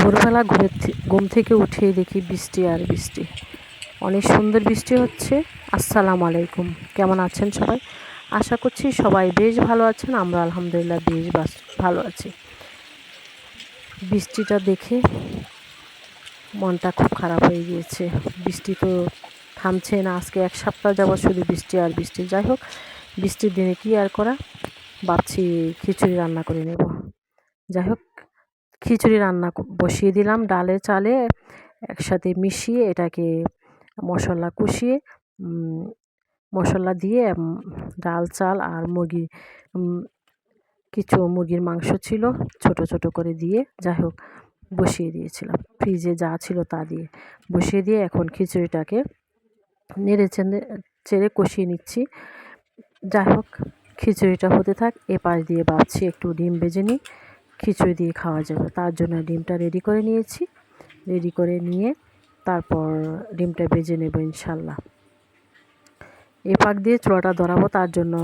ভোরবেলা ঘুরে ঘুম থেকে উঠে দেখি বৃষ্টি আর বৃষ্টি। অনেক সুন্দর বৃষ্টি হচ্ছে। আসসালামু আলাইকুম। কেমন আছেন সবাই? আশা করছি সবাই বেশ ভালো আছেন। আমরা আলহামদুলিল্লাহ বেশ ভালো আছি। বৃষ্টিটা দেখে মনটা খুব খারাপ হয়ে গিয়েছে। বৃষ্টি তো থামছে না। আজকে এক সপ্তাহ যাবৎ শুধু বৃষ্টি আর বৃষ্টি। যাই হোক, বৃষ্টির দিনে কি আর করা? ভাবছি খিচুড়ি রান্না করে নেব। যাই হোক খিচুড়ি রান্না বসিয়ে দিলাম ডালে চালে একসাথে মিশিয়ে এটাকে মশলা কষিয়ে মশলা দিয়ে ডাল, চাল আর মুরগি কিছু মুরগির মাংস ছিল ছোট ছোট করে দিয়ে যাই হোক বসিয়ে দিয়েছিলাম। ফ্রিজে যা ছিল তা দিয়ে বসিয়ে দিয়ে এখন খিচুড়িটাকে নেড়ে চেড়ে কষিয়ে নিচ্ছি। যাই হোক খিচুড়িটা হতে থাক এ পাশ দিয়ে ভাবছি একটু ডিম ভেজে নিই। খিচুড়ি দিয়ে খাওয়া যাবে। তার জন্য ডিমটা রেডি করে নিয়েছি। রেডি করে নিয়ে তারপর ডিমটা ভেজে নেব ইনশাল্লাহ এ পাক দিয়ে চুলাটা ধরাবো, তার জন্য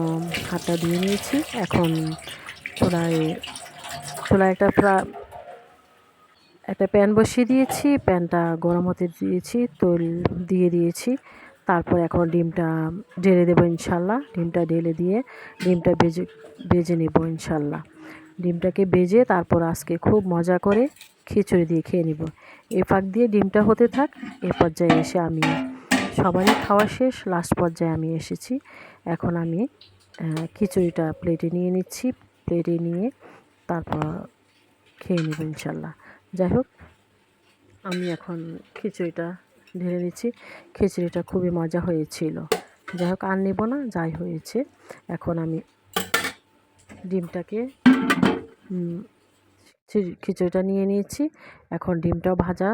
হাতটা দিয়ে নিয়েছি। এখন চুলায় চুলায় একটা একটা প্যান বসিয়ে দিয়েছি। প্যানটা গরম হতে দিয়েছি, তেল দিয়ে দিয়েছি। তারপর এখন ডিমটা ঢেলে দেবো ইনশাল্লাহ ডিমটা ঢেলে দিয়ে ডিমটা বেজে বেজে নেব ইনশাল্লাহ ডিমটাকে বেজে তারপর আজকে খুব মজা করে খিচুড়ি দিয়ে খেয়ে নিব। এ ফাঁক দিয়ে ডিমটা হতে থাক, এ পর্যায়ে এসে আমি সবারই খাওয়া শেষ লাস্ট পর্যায়ে আমি এসেছি। এখন আমি খিচুড়িটা প্লেটে নিয়ে নিচ্ছি প্লেটে নিয়ে তারপর খেয়ে নেব ইনশাল্লাহ। যাই হোক, আমি এখন খিচুড়িটা ঢেলে নিচ্ছি। খিচুড়িটা খুবই মজা হয়েছিল। যাই হোক, আর নেব না, যাই হয়েছে। এখন আমি ডিমটাকে খিচুড়িটা নিয়ে নিয়েছি। এখন ডিমটাও ভাজা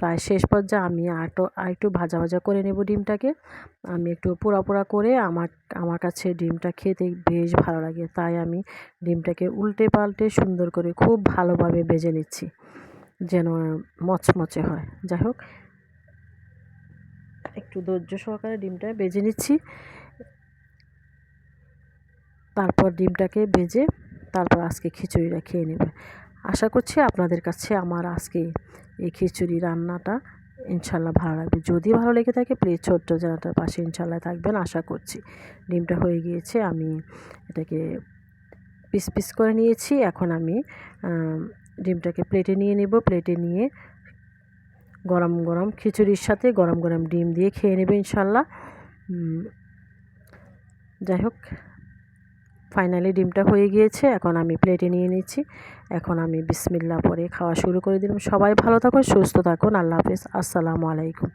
প্রায় শেষ পর্যায়ে আমি আটো একটু ভাজা ভাজা করে নেব ডিমটাকে। আমি একটু পোড়া পোড়া করে আমার আমার কাছে ডিমটা খেতে বেশ ভালো লাগে, তাই আমি ডিমটাকে উল্টে পাল্টে সুন্দর করে খুব ভালোভাবে ভেজে নিচ্ছি, যেন মচমচে হয়। যাই হোক, একটু ধৈর্য সহকারে ডিমটা বেজে নিচ্ছি। তারপর ডিমটাকে ভেজে তারপর আজকে খিচুড়িটা খেয়ে নেবে। আশা করছি আপনাদের কাছে আমার আজকে এই খিচুড়ি রান্নাটা ইনশাল্লাহ ভালো লাগবে। যদি ভালো লেগে থাকে প্লিজ ছোট্ট জানাটার পাশে ইনশাল্লাহ থাকবেন। আশা করছি ডিমটা হয়ে গিয়েছে, আমি এটাকে পিস পিস করে নিয়েছি। এখন আমি ডিমটাকে প্লেটে নিয়ে নেব। প্লেটে নিয়ে গরম গরম খিচুড়ির সাথে গরম গরম ডিম দিয়ে খেয়ে নেবে ইনশাল্লাহ। যাই হোক। ফাইনালি ডিমটা হয়ে গিয়েছে। এখন আমি প্লেটে নিয়ে নিচ্ছি। এখন আমি বিসমিল্লা পরে খাওয়া শুরু করে দিলাম। সবাই ভালো থাকুন, সুস্থ থাকুন। আল্লাহ হাফেজ। আসসালামু আলাইকুম।